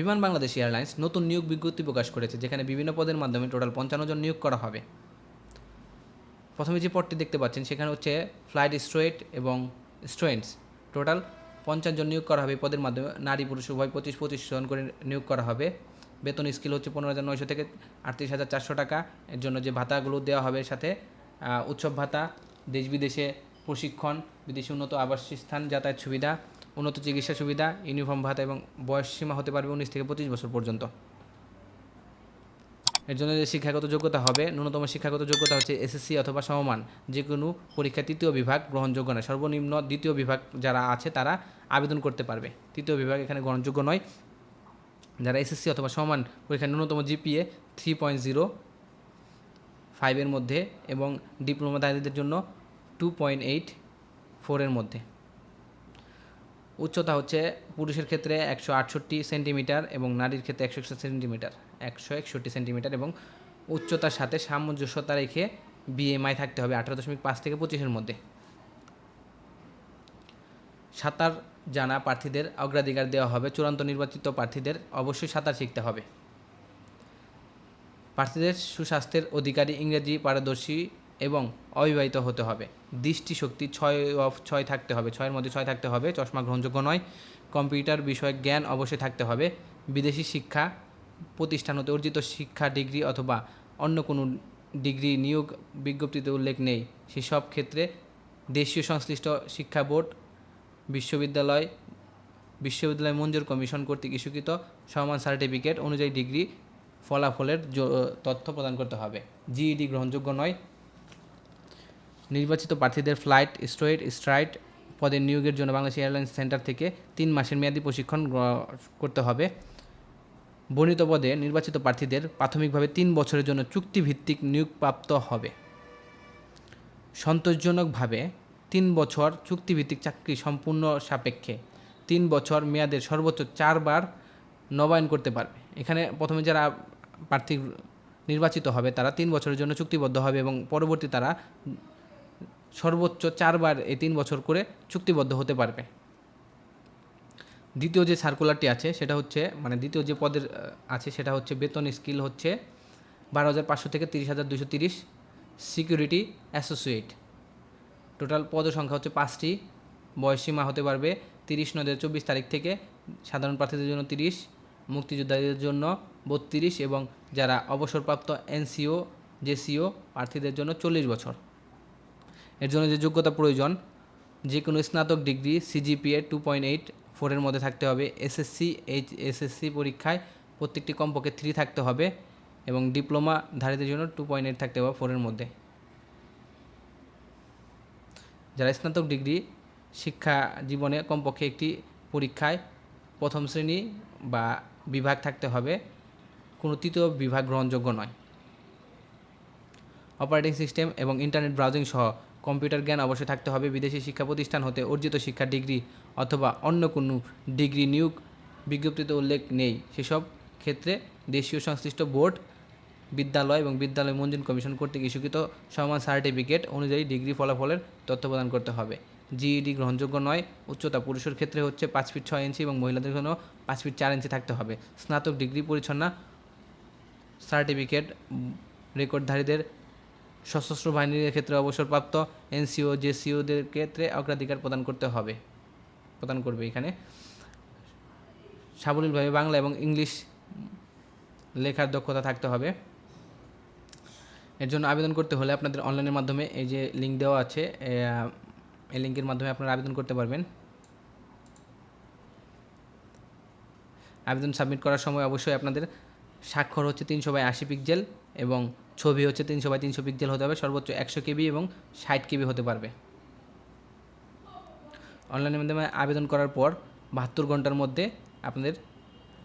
বিমান বাংলাদেশ এয়ারলাইন্স নতুন নিয়োগ বিজ্ঞপ্তি প্রকাশ করেছে, যেখানে বিভিন্ন পদের মাধ্যমে টোটাল পঞ্চান্ন জন নিয়োগ করা হবে। প্রথমে যে পদটি দেখতে পাচ্ছেন, সেখানে হচ্ছে ফ্লাইট স্ট্রোয়েট এবং স্টুডেন্টস। টোটাল পঞ্চাশ জন নিয়োগ করা হবে পদের মাধ্যমে। নারী, পুরুষ, উভয় পঁচিশ পঁচিশ জন করে নিয়োগ করা হবে। বেতন স্কেল হচ্ছে পনেরো হাজার নয়শো থেকে আটত্রিশ হাজার চারশো টাকা। এর জন্য যে ভাতাগুলো দেওয়া হবে সাথে উৎসব ভাতা, দেশ বিদেশে প্রশিক্ষণ, বিদেশি উন্নত আবাসস্থান যাতায়াত সুবিধা উন্নত চিকিৎসা সুবিধা, ইউনিফর্ম ভাতা এবং বয়স সীমা হতে পারবে উনিশ থেকে পঁচিশ বছর পর্যন্ত। এর জন্য যে শিক্ষাগত যোগ্যতা হবে, ন্যূনতম শিক্ষাগত যোগ্যতা হচ্ছে এসএসসি অথবা সমমান। যে কোনো পরীক্ষা তৃতীয় বিভাগ গ্রহণযোগ্য নয়। সর্বনিম্ন দ্বিতীয় বিভাগ যারা আছে, তারা আবেদন করতে পারবে। তৃতীয় বিভাগ এখানে গ্রহণযোগ্য নয়। যারা এসএসসি অথবা সমান পরীক্ষায় ন্যূনতম জিপিএ থ্রি পয়েন্ট জিরো ফাইভের মধ্যে এবং ডিপ্লোমা ডিপ্লোমাধারীদের জন্য টু পয়েন্ট এইট ফোরের মধ্যে। উচ্চতা হচ্ছে পুরুষের ক্ষেত্রে একশো আটষট্টি সেন্টিমিটার এবং নারীর ক্ষেত্রে একশো একষট্টি সেন্টিমিটার। একশো একষট্টি সেন্টিমিটার এবং উচ্চতার সাথে সামঞ্জস্যতা রেখে বিএমআই থাকতে হবে আঠারো দশমিক পাঁচ থেকে পঁচিশের মধ্যে। সাঁতার জানা প্রার্থীদের অগ্রাধিকার দেওয়া হবে, চূড়ান্ত নির্বাচিত প্রার্থীদের অবশ্যই সাঁতার শিখতে হবে। প্রার্থীদের সুস্বাস্থ্যের অধিকারী ইংরেজি পারদর্শী এবং অবিবাহিত হতে হবে। দৃষ্টিশক্তি ছয় অফ ছয় থাকতে হবে। ছয়ের মধ্যে ছয় থাকতে হবে। চশমা গ্রহণযোগ্য নয়। কম্পিউটার বিষয়ক জ্ঞান অবশ্যই থাকতে হবে। বিদেশি শিক্ষা প্রতিষ্ঠান হতে অর্জিত শিক্ষা, ডিগ্রি অথবা অন্য কোনো ডিগ্রি নিয়োগ বিজ্ঞপ্তিতে উল্লেখ নেই। সেসব ক্ষেত্রে দেশীয় সংশ্লিষ্ট শিক্ষা বোর্ড, বিশ্ববিদ্যালয় বিশ্ববিদ্যালয় মঞ্জুর কমিশন কর্তৃক ইস্যুকৃত সমান সার্টিফিকেট অনুযায়ী ডিগ্রি ফলাফলের তথ্য প্রদান করতে হবে। জিইডি গ্রহণযোগ্য নয়। নির্বাচিত প্রার্থীদের ফ্লাইট স্ট্রেট স্ট্রাইট পদের নিয়োগের জন্য বাংলাদেশ এয়ারলাইন্স সেন্টার থেকে তিন মাসের মেয়াদী প্রশিক্ষণ করতে হবে। বর্ণিত পদে নির্বাচিত প্রার্থীদের প্রাথমিকভাবে তিন বছরের জন্য চুক্তিভিত্তিক নিয়োগপ্রাপ্ত হবে। সন্তোষজনকভাবে তিন বছর চুক্তিভিত্তিক চাকরি সম্পূর্ণ সাপেক্ষে তিন বছর মেয়াদের সর্বোচ্চ চারবার নবায়ন করতে পারবে। এখানে প্রথমে যারা প্রার্থী নির্বাচিত হবে তারা তিন বছরের জন্য চুক্তিবদ্ধ হবে এবং পরবর্তী তারা সর্বোচ্চ চারবার এই তিন বছর করে চুক্তিবদ্ধ হতে পারবে। দ্বিতীয় যে সার্কুলারটি আছে, সেটা হচ্ছে মানে দ্বিতীয় যে পদের আছে, সেটা হচ্ছে বেতন স্কিল হচ্ছে বারো হাজার পাঁচশো থেকে তিরিশ হাজার দুশো তিরিশ সিকিউরিটি অ্যাসোসিয়েট টোটাল পদ সংখ্যা হচ্ছে পাঁচটি। বয়সীমা হতে পারবে তিরিশ নয় চব্বিশ তারিখ থেকে সাধারণ প্রার্থীদের জন্য তিরিশ, মুক্তিযোদ্ধাদের জন্য বত্রিশ এবং যারা অবসরপ্রাপ্ত এনসিও, জেসিও প্রার্থীদের জন্য চল্লিশ বছর। এর জন্য যে যোগ্যতা প্রয়োজন, যে কোনো স্নাতক degree CGPA two point eight ফোরের মধ্যে থাকতে হবে। এসএসসি এইচ এসএসসি পরীক্ষায় প্রত্যেকটি কমপক্ষে থ্রি থাকতে হবে এবং ডিপ্লোমা ধারীদের জন্য টু পয়েন্ট এইট থাকতে হবে ফোরের মধ্যে। যারা স্নাতক ডিগ্রি, শিক্ষা জীবনে কমপক্ষে একটি পরীক্ষায় প্রথম শ্রেণি বা বিভাগ থাকতে হবে, কোনো তৃতীয় বিভাগ গ্রহণযোগ্য নয়। অপারেটিং সিস্টেম এবং ইন্টারনেট ব্রাউজিং সহ কম্পিউটার জ্ঞান অবশ্যই থাকতে হবে। বিদেশি শিক্ষা প্রতিষ্ঠান হতে অর্জিত শিক্ষা ডিগ্রি অথবা অন্য কোনো ডিগ্রি নিয়োগ বিজ্ঞপ্তিতে উল্লেখ নেই। সেসব ক্ষেত্রে দেশীয় সংশ্লিষ্ট বোর্ড, বিদ্যালয় এবং বিদ্যালয় মঞ্জুর কমিশন কর্তৃক ইস্যুকৃত সমান সার্টিফিকেট অনুযায়ী ডিগ্রি ফলাফলের তথ্য প্রদান করতে হবে। জিইডি গ্রহণযোগ্য নয়, উচ্চতা পুরুষের ক্ষেত্রে হচ্ছে পাঁচ ফিট ছয় ইঞ্চি এবং মহিলাদের জন্য পাঁচ ফিট চার ইঞ্চি থাকতে হবে। স্নাতক ডিগ্রি পরিচ্ছন্ন সার্টিফিকেট রেকর্ডধারীদের সশস্ত্র বাহিনীর ক্ষেত্রে অবসরপ্রাপ্ত এনসিও, জেসিওদের ক্ষেত্রে অগ্রাধিকার প্রদান করতে হবে, প্রদান করবে এখানে। সাবলীলভাবে বাংলা এবং ইংলিশ লেখার দক্ষতা থাকতে হবে। এর জন্য আবেদন করতে হলে আপনাদের অনলাইনের মাধ্যমে এই যে লিঙ্ক দেওয়া আছে এই লিঙ্কের মাধ্যমে আপনারা আবেদন করতে পারবেন। আবেদন সাবমিট করার সময় অবশ্যই আপনাদের স্বাক্ষর হচ্ছে তিনশো বাই আশি পিক্সেল এবং ছবি হচ্ছে তিনশো বাই তিনশো পিক্সেল হতে হবে, সর্বোচ্চ একশো কেবি এবং ষাট কেবি হতে পারবে। অনলাইনের মাধ্যমে আবেদন করার পর বাহাত্তর ঘণ্টার মধ্যে আপনাদের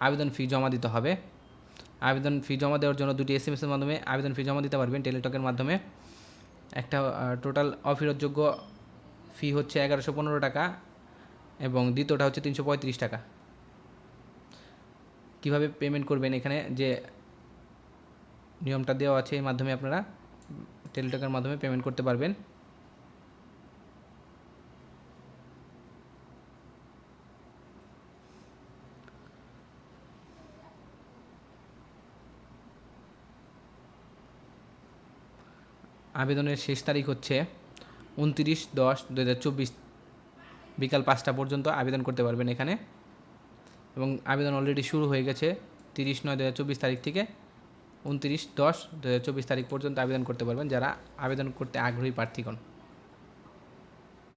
আবেদন ফি জমা দিতে হবে। আবেদন ফি জমা দেওয়ার জন্য দুটি এস এম এসের মাধ্যমে আবেদন ফি জমা দিতে পারবেন টেলিটকের মাধ্যমে। একটা টোটাল অফেরতযোগ্য ফি হচ্ছে এগারোশো পনেরো টাকা এবং দ্বিতীয়টা হচ্ছে তিনশো পঁয়ত্রিশ টাকা। কীভাবে পেমেন্ট করবেন এখানে? যে নিয়মটা দেওয়া আছে এই মাধ্যমে আপনারা টেলিটকের মাধ্যমে পেমেন্ট করতে পারবেন। আবেদনের শেষ তারিখ হচ্ছে উনত্রিশ দশ দু বিকাল পাঁচটা পর্যন্ত আবেদন করতে পারবেন এখানে। এবং আবেদন অলরেডি শুরু হয়ে গেছে তিরিশ নয় দু তারিখ থেকে। উনত্রিশ দশ দু তারিখ পর্যন্ত আবেদন করতে পারবেন যারা আবেদন করতে আগ্রহী প্রার্থীগণ।